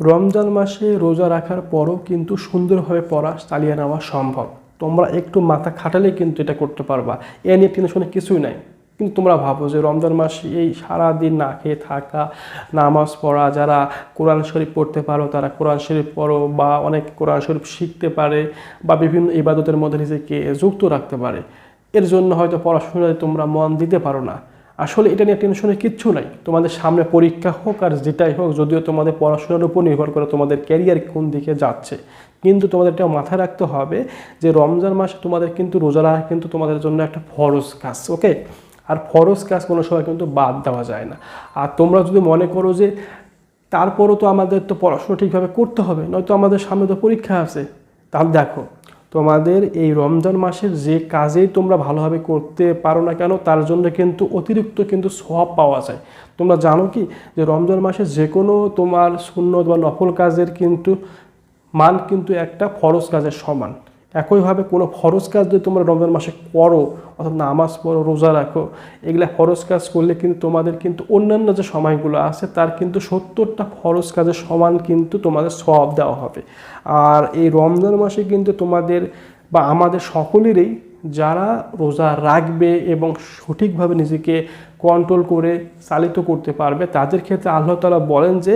রমজান মাসে রোজা রাখার পরও কিন্তু সুন্দরভাবে পড়া চালিয়ে নেওয়া সম্ভব। তোমরা একটু মাথা খাটালে কিন্তু এটা করতে পারবা। এ নিয়ে টেনশনে কিছুই নাই। কিন্তু তোমরা ভাবো যে রমজান মাসে এই সারাদিন না খেয়ে থাকা, নামাজ পড়া, যারা কোরআন শরীফ পড়তে পারো, তারা কোরআন শরীফ পড়ো বা অনেক কোরআন শরীফ শিখতে পারে বা বিভিন্ন ইবাদতের মধ্যে নিজেকে যুক্ত রাখতে পারে। এর জন্য হয়তো পড়াশোনায় তোমরা মন দিতে পারো না। আসলে এটা নিয়ে টেনশনের কিচ্ছু নাই। তোমাদের সামনে পরীক্ষা হোক আর যেটাই হোক, যদিও তোমাদের পড়াশোনার উপর নির্ভর করে তোমাদের ক্যারিয়ার কোন দিকে যাচ্ছে, কিন্তু তোমাদের এটা মাথায় রাখতে হবে যে রমজান মাসে তোমাদের কিন্তু রোজা রাখা কিন্তু তোমাদের জন্য একটা ফরজ কাজ ওকে আর ফরজ কাজ কোনো সময় কিন্তু বাদ দেওয়া যায় না। আর তোমরা যদি মনে করো যে তারপরও তো আমাদের তো পড়াশোনা ঠিকভাবে করতে হবে, নয়তো আমাদের সামনে তো পরীক্ষা আছে, তাহলে দেখো তোমাদের এই রমজান মাসের যে কাজেই তোমরা ভালোভাবে করতে পারো না কেন, তার জন্য কিন্তু অতিরিক্ত কিন্তু সব পাওয়া যায়। তোমরা জানো কি যে রমজান মাসে যে কোনো তোমার শূন্য বা নফল কাজের কিন্তু মান কিন্তু একটা ফরজ কাজের সমান। একইভাবে কোনো ফরজ কাজ যদি তোমরা রমজান মাসে করো, অর্থাৎ নামাজ পড়ো, রোজা রাখো, এগুলো ফরজ কাজ করলে কিন্তু তোমাদের কিন্তু অন্যান্য যে সময়গুলো আছে, তার কিন্তু সত্তরটা ফরজ কাজের সমান কিন্তু তোমাদের সব দেওয়া হবে। আর এই রমজান মাসে কিন্তু তোমাদের বা আমাদের সকলেরই যারা রোজা রাখবে এবং সঠিকভাবে নিজেকে কন্ট্রোল করে চালিত করতে পারবে, তাদের ক্ষেত্রে আল্লাহ তালা বলেন যে,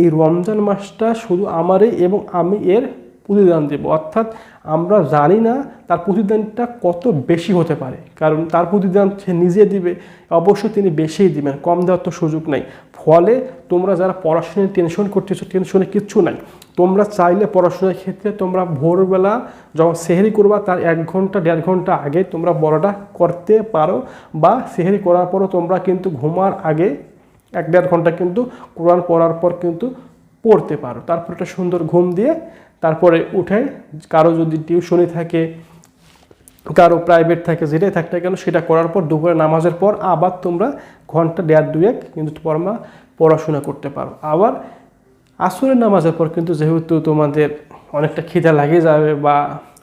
এই রমজান মাসটা শুধু আমারই এবং আমি এর প্রতিদান দেব। অর্থাৎ আমরা জানি না তার প্রতিদানটা কত বেশি হতে পারে। কারণ তার প্রতিদান সে নিজে দিবে, অবশ্যই তিনি বেশিই দিবেন, কম দেওয়ার তো সুযোগ নাই। ফলে তোমরা যারা পড়াশোনায় টেনশন করতেছো টেনশনে কিচ্ছু নাই। তোমরা চাইলে পড়াশোনার ক্ষেত্রে তোমরা ভোরবেলা যখন সেহেরি করবা, তার এক ঘণ্টা, দেড় ঘণ্টা আগে তোমরা বড়টা করতে পারো বা সেহেরি করার পরও তোমরা কিন্তু ঘুমার আগে এক দেড় ঘণ্টা কিন্তু কোরআন পড়ার পর কিন্তু পড়তে পারো। তারপর একটা সুন্দর ঘুম দিয়ে তারপরে উঠে কারও যদি টিউশনি থাকে, কারও প্রাইভেট থাকে, যেটাই থাকতে কেন, সেটা করার পর দুপুরে নামাজের পর আবার তোমরা ঘণ্টা দেড়, দুয়েক কিন্তু তোমরা পড়াশোনা করতে পারো। আবার আসরের নামাজের পর কিন্তু যেহেতু তোমাদের অনেকটা খিদা লাগে যাবে বা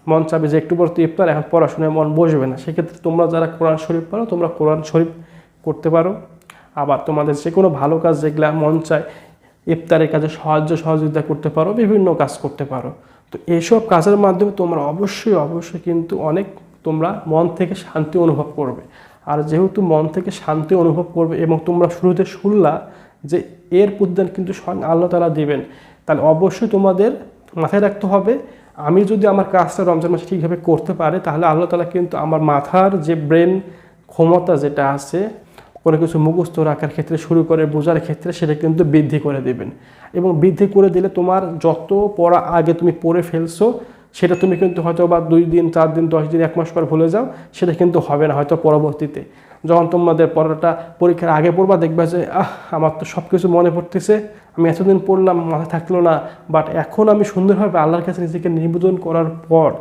মন চাবে যে একটু পর ইফতার, এখন পড়াশোনায় মন বসবে না। সেক্ষেত্রে তোমরা যারা কোরআন শরীফ পারো তোমরা কোরআন শরীফ করতে পারো। আবার তোমাদের যে কোনো ভালো কাজ যেগুলা মন চায় ইফতারের কাজে সাহায্য, সহযোগিতা করতে পারো, বিভিন্ন কাজ করতে পারো। তো এইসব কাজের মাধ্যমে তোমরা অবশ্যই অবশ্যই কিন্তু অনেক তোমরা মন থেকে শান্তি অনুভব করবে। আর যেহেতু মন থেকে শান্তি অনুভব করবে এবং তোমরা শুরুতে শুনলা যে এর প্রতিদান কিন্তু স্বয়ং আল্লাহ তালা দিবেন, তাহলে অবশ্যই তোমাদের মাথায় রাখতে হবে, আমি যদি আমার কাজটা রমজান মাসে ঠিকভাবে করতে পারে, তাহলে আল্লাহ তালা কিন্তু আমার মাথার যে ব্রেন ক্ষমতা যেটা আছে কোনো কিছু মুখস্থ রাখার ক্ষেত্রে, শুরু করে বোঝার ক্ষেত্রে সেটা কিন্তু বৃদ্ধি করে দেবেন। এবং বৃদ্ধি করে দিলে তোমার যত পড়া আগে তুমি পড়ে ফেলছো, সেটা তুমি কিন্তু হয়তো বা দুই দিন, চার দিন, দশ দিন, এক মাস পর ভুলে যাও, সেটা কিন্তু হবে না হয়তো পরবর্তীতে। যখন তোমাদের পড়াটা পরীক্ষার আগে পড়বা, দেখবা যে, আহ, আমার তো সব কিছু মনে পড়তেছে, আমি এতদিন পড়লাম, মাথায় থাকল না। বাট এখন আমি সুন্দরভাবে আল্লাহর কাছে নিজেকে নিবেদন করার পর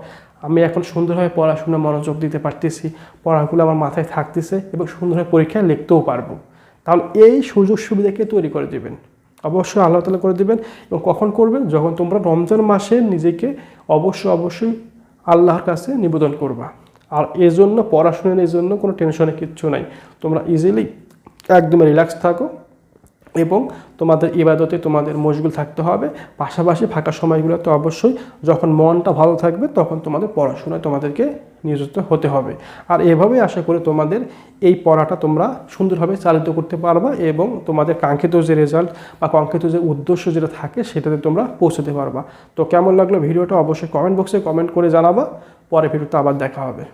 আমি এখন সুন্দরভাবে পড়াশোনা মনোযোগ দিতে পারতেছি, পড়াগুলো আমার মাথায় থাকতেছে এবং সুন্দরভাবে পরীক্ষায় লিখতেও পারব। তাহলে এই সুযোগ সুবিধাকে তৈরি করে দেবেন? অবশ্যই আল্লাহ তালা করে দেবেন এবং কখন করবেন? যখন তোমরা রমজান মাসে নিজেকে অবশ্যই অবশ্যই আল্লাহর কাছে নিবেদন করবা। আর এজন্য পড়াশোনার এই জন্য কোনো টেনশনে কিচ্ছু নাই। তোমরা ইজিলি একদম রিল্যাক্স থাকো। এবং তোমাদের ইবাদতে তোমাদের মশগুল থাকতে হবে। পাশাপাশি ফাঁকা সময়গুলোতে অবশ্যই যখন মনটা ভালো থাকবে তখন তোমাদের পড়াশোনায় তোমাদেরকে নিয়োজিত হতে হবে। আর এভাবে আশা করি তোমাদের এই পড়াটা তোমরা সুন্দরভাবে চালিত করতে পারবা এবং তোমাদের কাঙ্ক্ষিত যে রেজাল্ট বা কাঙ্ক্ষিত যে উদ্দেশ্য যেটা থাকে সেটাতে তোমরা পৌঁছতে পারবা। তো কেমন লাগল ভিডিওটা অবশ্যই কমেন্ট বক্সে কমেন্ট করে জানাবা। পরে ভিডিওতে আবার দেখা হবে।